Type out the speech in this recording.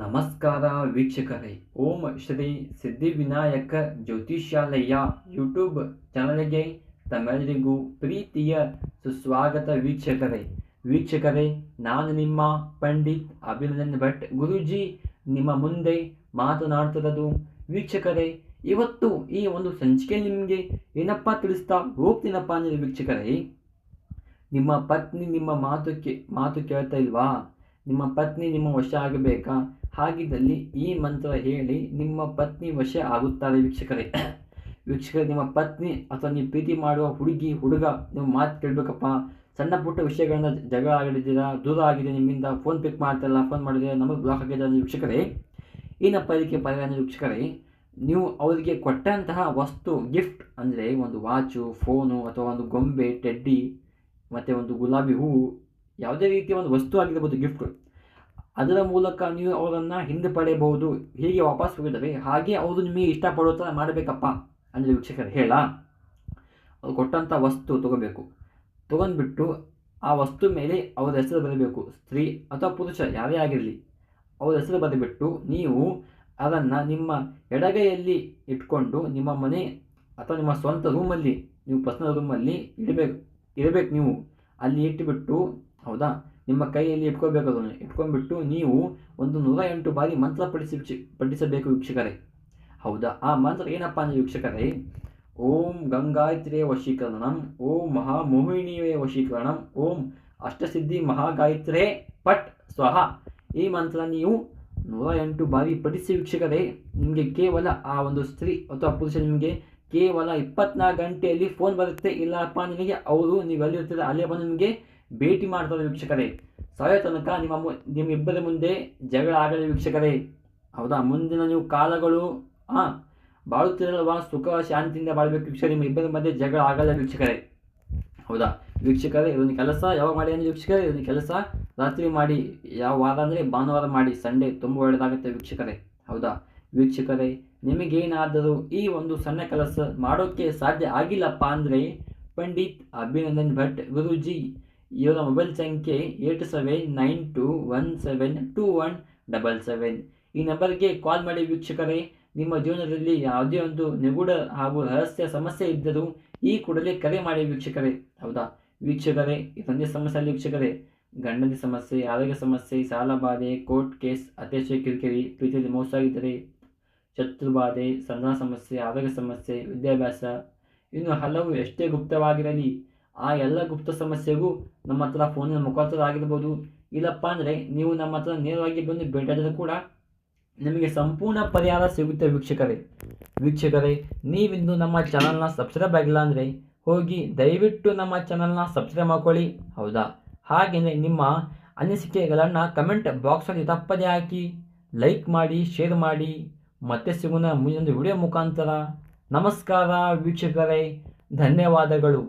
ನಮಸ್ಕಾರ ವೀಕ್ಷಕರೇ. ಓಂ ಶ್ರೀ ಸಿದ್ಧಿವಿನಾಯಕ ಜ್ಯೋತಿಷ್ಯಾಲಯ ಯೂಟ್ಯೂಬ್ ಚಾನಲ್ಗೆ ತಮ್ಮೆಲ್ಲರಿಗೂ ಪ್ರೀತಿಯ ಸುಸ್ವಾಗತ ವೀಕ್ಷಕರೇ. ವೀಕ್ಷಕರೇ, ನಾನು ನಿಮ್ಮ ಪಂಡಿತ್ ಅಭಿನಂದನ್ ಭಟ್ ಗುರುಜಿ. ನಿಮ್ಮ ಮುಂದೆ ಮಾತನಾಡ್ತಿರೋದು ವೀಕ್ಷಕರೇ, ಇವತ್ತು ಈ ಒಂದು ಸಂಚಿಕೆ ನಿಮಗೆ ಏನಪ್ಪ ತಿಳಿಸ್ತಾ ಹೋಗ್ತೀನಪ್ಪ ಅಂದರೆ ವೀಕ್ಷಕರೇ, ನಿಮ್ಮ ಪತ್ನಿ ನಿಮ್ಮ ಮಾತು ಕೇ, ಮಾತು ಕೇಳ್ತಾ ಇಲ್ವಾ? ನಿಮ್ಮ ಪತ್ನಿ ನಿಮ್ಮ ವಶ ಆಗಬೇಕಾ? ಹಾಗಿದ್ದಲ್ಲಿ ಈ ಮಂತ್ರ ಹೇಳಿ ನಿಮ್ಮ ಪತ್ನಿ ವಶ ಆಗುತ್ತಾರೆ ವೀಕ್ಷಕರೇ. ವೀಕ್ಷಕರೇ, ನಿಮ್ಮ ಪತ್ನಿ ಅಥವಾ ನೀವು ಪ್ರೀತಿ ಮಾಡುವ ಹುಡುಗಿ, ಹುಡುಗ, ನೀವು ಮಾತು ಕೇಳಬೇಕಪ್ಪ. ಸಣ್ಣ ಪುಟ್ಟ ವಿಷಯಗಳನ್ನ ಜಗಳ ಆಗಿದ್ದೀರಾ, ದೂರ ಆಗಿದೆ ನಿಮ್ಮಿಂದ ಫೋನ್ ಪಿಕ್ ಮಾಡ್ತಾಯಿಲ್ಲ ಫೋನ್ ಮಾಡಿದ್ರೆ ನಮಗೆ ಬ್ಲಾಕ್ ಆಗಿದೆ ವೀಕ್ಷಕರೇ. ಏನಪ್ಪ ಇದಕ್ಕೆ ಪರಿಹಾರ ವೀಕ್ಷಕರೇ? ನೀವು ಅವರಿಗೆ ಕೊಟ್ಟಂತಹ ವಸ್ತು ಗಿಫ್ಟ್ ಅಂದರೆ ಒಂದು ವಾಚು ಫೋನು ಅಥವಾ ಒಂದು ಗೊಂಬೆ ಟೆಡ್ಡಿ ಮತ್ತು ಒಂದು ಗುಲಾಬಿ ಹೂವು ಯಾವುದೇ ರೀತಿಯ ಒಂದು ವಸ್ತು ಆಗಿರ್ಬೋದು ಗಿಫ್ಟ್ ಅದರ ಮೂಲಕ ನೀವು ಅವರನ್ನು ಹಿಂದೆ ಪಡೆಯಬಹುದು, ಹೀಗೆ ವಾಪಸ್ ಹೋಗಿದರೆ ಹಾಗೆ ಅವರು ನಿಮಗೆ ಇಷ್ಟಪಡೋ ಥರ ಮಾಡಬೇಕಪ್ಪ ಅಂದರೆ ವೀಕ್ಷಕರು ಹೇಳ. ಅವ್ರು ಕೊಟ್ಟಂಥ ವಸ್ತು ತಗೋಬೇಕು. ತೊಗೊಂಡ್ಬಿಟ್ಟು ಆ ವಸ್ತು ಮೇಲೆ ಅವರ ಹೆಸರು ಬರಬೇಕು. ಸ್ತ್ರೀ ಅಥವಾ ಪುರುಷ, ಯಾರೇ ಆಗಿರಲಿ. ಅವರ ಹೆಸರು ಬರೆದುಬಿಟ್ಟು ನೀವು ಅದನ್ನು ನಿಮ್ಮ ಎಡಗೈಯಲ್ಲಿ ಇಟ್ಕೊಂಡು ನಿಮ್ಮ ಮನೆ ಅಥವಾ ನಿಮ್ಮ ಸ್ವಂತ ರೂಮಲ್ಲಿ ನೀವು ಪರ್ಸನಲ್ ರೂಮಲ್ಲಿ ಇಡಬೇಕು, ಇರಬೇಕು ನೀವು. ಅಲ್ಲಿ ಇಟ್ಟುಬಿಟ್ಟು ಹೌದಾ? ನಿಮ್ಮ ಕೈಯಲ್ಲಿ ಇಟ್ಕೋಬೇಕು ಅದನ್ನು. ಇಟ್ಕೊಂಡ್ಬಿಟ್ಟು ನೀವು ಒಂದು ನೂರ ಎಂಟು ಬಾರಿ ಮಂತ್ರ ಪಠಿಸಿ ಪಠಿಸಬೇಕು ವೀಕ್ಷಕರೇ. ಹೌದಾ? ಆ ಮಂತ್ರ ಏನಪ್ಪ ಅಂದರೆ ವೀಕ್ಷಕರೇ, ಓಂ ಗಂಗಾಯತ್ರಿಯ ವಶೀಕರಣಂ, ಓಂ ಮಹಾಮೋಹಿಣಿಯ ವಶೀಕರಣಂ, ಓಂ ಅಷ್ಟಸಿದ್ಧಿ ಮಹಾಗಾಯತ್ರೇ ಪಟ್ ಸ್ವಹ. ಈ ಮಂತ್ರ ನೀವು ನೂರ ಎಂಟು ಬಾರಿ ಪಠಿಸಿ ವೀಕ್ಷಕರೇ, ನಿಮಗೆ ಕೇವಲ ಆ ಒಂದು ಸ್ತ್ರೀ ಅಥವಾ ಪುರುಷ ನಿಮಗೆ ಕೇವಲ ಇಪ್ಪತ್ನಾಲ್ಕು ಗಂಟೆಯಲ್ಲಿ ಫೋನ್ ಬರುತ್ತೆ. ಇಲ್ಲಪ್ಪ ನಿಮಗೆ ಅವರು, ನೀವು ಎಲ್ಲಿರ್ತೀರ, ಅಲ್ಲೇ ಬಂದು ನಿಮಗೆ ಭೇಟಿ ಮಾಡ್ತಾರೆ ವೀಕ್ಷಕರೇ. ಸಾಯೋ ತನಕ ನಿಮ್ಮ ಮು ನಿಮ್ಮಿಬ್ಬರ ಮುಂದೆ ಜಗಳ ಆಗಲಿ ವೀಕ್ಷಕರೇ. ಹೌದಾ? ಮುಂದಿನ ನೀವು ಕಾಲಗಳು ಹಾಂ ಬಾಳುತ್ತಿರಲ್ವಾ? ಸುಖ, ಶಾಂತಿಯಿಂದ ಬಾಳಬೇಕು ವೀಕ್ಷಕರೇ. ನಿಮ್ಮ ಇಬ್ಬರ ಮಧ್ಯೆ ಜಗಳ ಆಗಲ್ಲ ವೀಕ್ಷಕರೇ. ಹೌದಾ? ವೀಕ್ಷಕರೇ, ಇದೊಂದು ಕೆಲಸ. ಯಾವಾಗ ಮಾಡಿ ಅಂದರೆ ವೀಕ್ಷಕರೇ, ಇದೊಂದು ಕೆಲಸ. ರಾತ್ರಿ ಮಾಡಿ, ಯಾವ ವಾರ ಅಂದರೆ ಭಾನುವಾರ ಮಾಡಿ, ಸಂಡೇ ತುಂಬ ಒಳ್ಳೆಯದಾಗುತ್ತೆ ವೀಕ್ಷಕರೇ. ಹೌದಾ? ವೀಕ್ಷಕರೇ, ನಿಮಗೇನಾದರೂ ಈ ಒಂದು ಸಣ್ಣ ಕೆಲಸ ಮಾಡೋಕ್ಕೆ ಸಾಧ್ಯ ಆಗಿಲ್ಲಪ್ಪ ಅಂದರೆ ಪಂಡಿತ್ ಅಭಿನಂದನ್ ಭಟ್ ಗುರೂಜಿ ಇವರ ಮೊಬೈಲ್ ಸಂಖ್ಯೆ eight seven nine two one seven two one double seven ಈ ನಂಬರ್ಗೆ ಕಾಲ್ ಮಾಡಿ ವೀಕ್ಷಕರೇ, ನಿಮ್ಮ ಜೀವನದಲ್ಲಿ ಯಾವುದೇ ಒಂದು ನಿಗೂಢ ಹಾಗೂ ರಹಸ್ಯ ಸಮಸ್ಯೆ ಇದ್ದರೂ ಈ ಕೂಡಲೇ ಕರೆ ಮಾಡಿ ವೀಕ್ಷಕರೇ. ಹೌದಾ? ವೀಕ್ಷಕರೇ, ಇದೊಂದೇ ಸಮಸ್ಯೆ ಅಲ್ಲಿ ವೀಕ್ಷಕರೇ. ಗಂಡನ ಸಮಸ್ಯೆ, ಆರೋಗ್ಯ ಸಮಸ್ಯೆ, ಸಾಲ ಬಾಧೆ ಕೋರ್ಟ್ ಕೇಸ್ ಅತ್ಯಾಚಾರ, ಕಿರಿಕಿರಿ, ಪ್ರೀತಿಯಲ್ಲಿ ಮೋಸ ಆಗಿದ್ದರೆ ಶತ್ರುಬಾಧೆ ಸಂಧಾನ ಸಮಸ್ಯೆ, ಆರೋಗ್ಯ ಸಮಸ್ಯೆ, ವಿದ್ಯಾಭ್ಯಾಸ. ಇನ್ನು ಹಲವು ಎಷ್ಟೇ ಗುಪ್ತವಾಗಿರಲಿ ಆ ಎಲ್ಲ ಗುಪ್ತ ಸಮಸ್ಯೆಗೂ ನಮ್ಮ ಹತ್ರ ಫೋನಿನ ಮುಖಾಂತರ ಆಗಿರ್ಬೋದು. ಇಲ್ಲಪ್ಪ ಅಂದರೆ ನೀವು ನಮ್ಮ ಹತ್ರ ನೇರವಾಗಿ ಬಂದು ಭೇಟಿಯಾದರೂ ಕೂಡ ನಿಮಗೆ ಸಂಪೂರ್ಣ ಪರಿಹಾರ ಸಿಗುತ್ತೆ ವೀಕ್ಷಕರೇ. ವೀಕ್ಷಕರೇ ನೀವಿಂದು ನಮ್ಮ ಚಾನಲ್ನ ಸಬ್ಸ್ಕ್ರೈಬ್ ಆಗಿಲ್ಲ ಅಂದರೆ ಹೋಗಿ ದಯವಿಟ್ಟು ನಮ್ಮ ಚಾನಲ್ನ ಸಬ್ಸ್ಕ್ರೈಬ್ ಮಾಡ್ಕೊಳ್ಳಿ. ಹೌದಾ? ಹಾಗೆಯೇ ನಿಮ್ಮ ಅನಿಸಿಕೆಗಳನ್ನು ಕಮೆಂಟ್ ಬಾಕ್ಸಲ್ಲಿ ತಪ್ಪದೇ ಹಾಕಿ ಲೈಕ್ ಮಾಡಿ ಶೇರ್ ಮಾಡಿ. ಮತ್ತೆ ಸಿಗೋಣ ಮುಂದೊಂದು ವಿಡಿಯೋ ಮುಖಾಂತರ. ನಮಸ್ಕಾರ ವೀಕ್ಷಕರೇ. ಧನ್ಯವಾದಗಳು.